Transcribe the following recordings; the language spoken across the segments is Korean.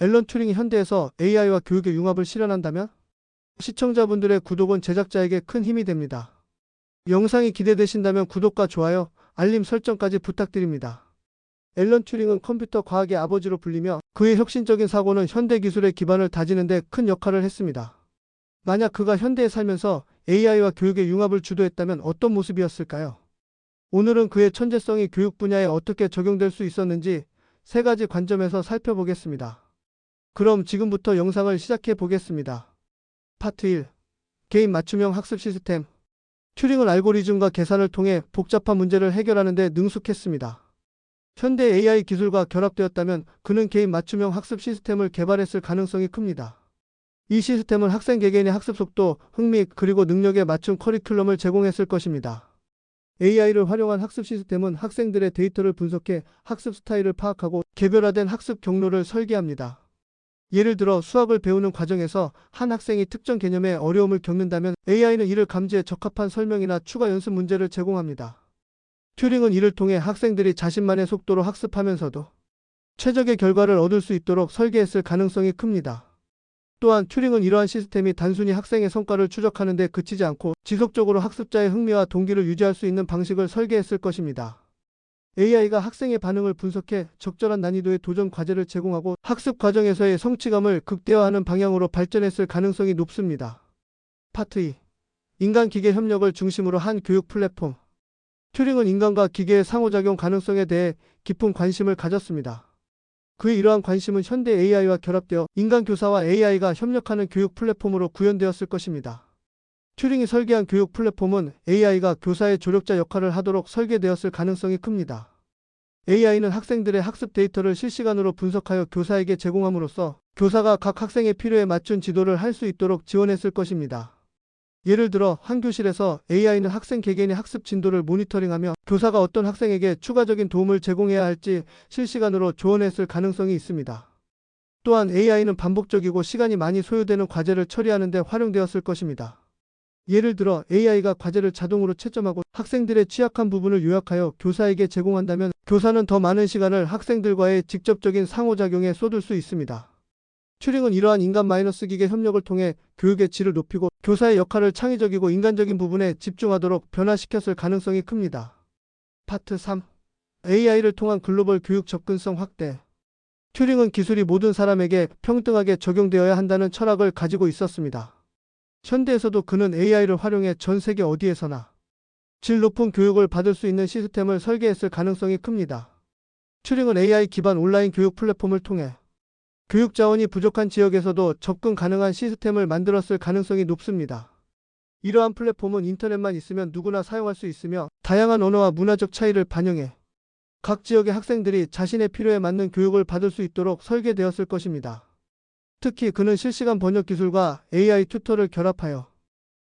앨런 튜링이 현대에서 AI와 교육의 융합을 실현한다면 시청자분들의 구독은 제작자에게 큰 힘이 됩니다. 영상이 기대되신다면 구독과 좋아요, 알림 설정까지 부탁드립니다. 앨런 튜링은 컴퓨터 과학의 아버지로 불리며 그의 혁신적인 사고는 현대 기술의 기반을 다지는 데 큰 역할을 했습니다. 만약 그가 현대에 살면서 AI와 교육의 융합을 주도했다면 어떤 모습이었을까요? 오늘은 그의 천재성이 교육 분야에 어떻게 적용될 수 있었는지 세 가지 관점에서 살펴보겠습니다. 그럼 지금부터 영상을 시작해 보겠습니다. 파트 1. 개인 맞춤형 학습 시스템. 튜링은 알고리즘과 계산을 통해 복잡한 문제를 해결하는 데 능숙했습니다. 현대 AI 기술과 결합되었다면 그는 개인 맞춤형 학습 시스템을 개발했을 가능성이 큽니다. 이 시스템은 학생 개개인의 학습 속도, 흥미, 그리고 능력에 맞춘 커리큘럼을 제공했을 것입니다. AI를 활용한 학습 시스템은 학생들의 데이터를 분석해 학습 스타일을 파악하고 개별화된 학습 경로를 설계합니다. 예를 들어 수학을 배우는 과정에서 한 학생이 특정 개념에 어려움을 겪는다면 AI는 이를 감지해 적합한 설명이나 추가 연습 문제를 제공합니다. 튜링은 이를 통해 학생들이 자신만의 속도로 학습하면서도 최적의 결과를 얻을 수 있도록 설계했을 가능성이 큽니다. 또한 튜링은 이러한 시스템이 단순히 학생의 성과를 추적하는 데 그치지 않고 지속적으로 학습자의 흥미와 동기를 유지할 수 있는 방식을 설계했을 것입니다. AI가 학생의 반응을 분석해 적절한 난이도의 도전 과제를 제공하고 학습 과정에서의 성취감을 극대화하는 방향으로 발전했을 가능성이 높습니다. 파트 2. 인간 기계 협력을 중심으로 한 교육 플랫폼. 튜링은 인간과 기계의 상호작용 가능성에 대해 깊은 관심을 가졌습니다. 그의 이러한 관심은 현대 AI와 결합되어 인간 교사와 AI가 협력하는 교육 플랫폼으로 구현되었을 것입니다. 튜링이 설계한 교육 플랫폼은 AI가 교사의 조력자 역할을 하도록 설계되었을 가능성이 큽니다. AI는 학생들의 학습 데이터를 실시간으로 분석하여 교사에게 제공함으로써 교사가 각 학생의 필요에 맞춘 지도를 할 수 있도록 지원했을 것입니다. 예를 들어 한 교실에서 AI는 학생 개개인의 학습 진도를 모니터링하며 교사가 어떤 학생에게 추가적인 도움을 제공해야 할지 실시간으로 조언했을 가능성이 있습니다. 또한 AI는 반복적이고 시간이 많이 소요되는 과제를 처리하는 데 활용되었을 것입니다. 예를 들어 AI가 과제를 자동으로 채점하고 학생들의 취약한 부분을 요약하여 교사에게 제공한다면 교사는 더 많은 시간을 학생들과의 직접적인 상호작용에 쏟을 수 있습니다. 튜링은 이러한 인간 마이너스 기계 협력을 통해 교육의 질을 높이고 교사의 역할을 창의적이고 인간적인 부분에 집중하도록 변화시켰을 가능성이 큽니다. 파트 3. AI를 통한 글로벌 교육 접근성 확대. 튜링은 기술이 모든 사람에게 평등하게 적용되어야 한다는 철학을 가지고 있었습니다. 현대에서도 그는 AI를 활용해 전 세계 어디에서나 질 높은 교육을 받을 수 있는 시스템을 설계했을 가능성이 큽니다. 튜링은 AI 기반 온라인 교육 플랫폼을 통해 교육 자원이 부족한 지역에서도 접근 가능한 시스템을 만들었을 가능성이 높습니다. 이러한 플랫폼은 인터넷만 있으면 누구나 사용할 수 있으며 다양한 언어와 문화적 차이를 반영해 각 지역의 학생들이 자신의 필요에 맞는 교육을 받을 수 있도록 설계되었을 것입니다. 특히 그는 실시간 번역 기술과 AI 튜터를 결합하여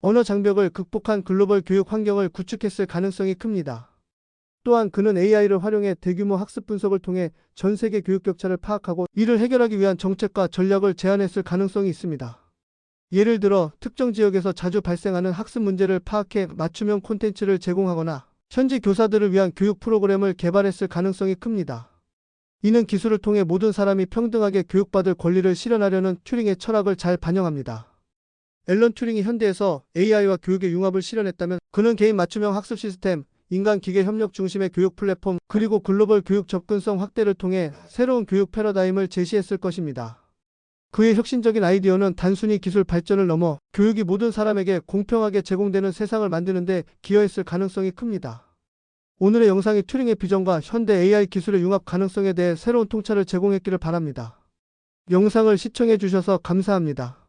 언어 장벽을 극복한 글로벌 교육 환경을 구축했을 가능성이 큽니다. 또한 그는 AI를 활용해 대규모 학습 분석을 통해 전 세계 교육 격차를 파악하고 이를 해결하기 위한 정책과 전략을 제안했을 가능성이 있습니다. 예를 들어 특정 지역에서 자주 발생하는 학습 문제를 파악해 맞춤형 콘텐츠를 제공하거나 현지 교사들을 위한 교육 프로그램을 개발했을 가능성이 큽니다. 이는 기술을 통해 모든 사람이 평등하게 교육받을 권리를 실현하려는 튜링의 철학을 잘 반영합니다. 앨런 튜링이 현대에서 AI와 교육의 융합을 실현했다면 그는 개인 맞춤형 학습 시스템, 인간 기계 협력 중심의 교육 플랫폼, 그리고 글로벌 교육 접근성 확대를 통해 새로운 교육 패러다임을 제시했을 것입니다. 그의 혁신적인 아이디어는 단순히 기술 발전을 넘어 교육이 모든 사람에게 공평하게 제공되는 세상을 만드는 데 기여했을 가능성이 큽니다. 오늘의 영상이 튜링의 비전과 현대 AI 기술의 융합 가능성에 대해 새로운 통찰을 제공했기를 바랍니다. 영상을 시청해 주셔서 감사합니다.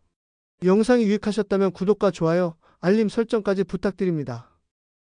영상이 유익하셨다면 구독과 좋아요, 알림 설정까지 부탁드립니다.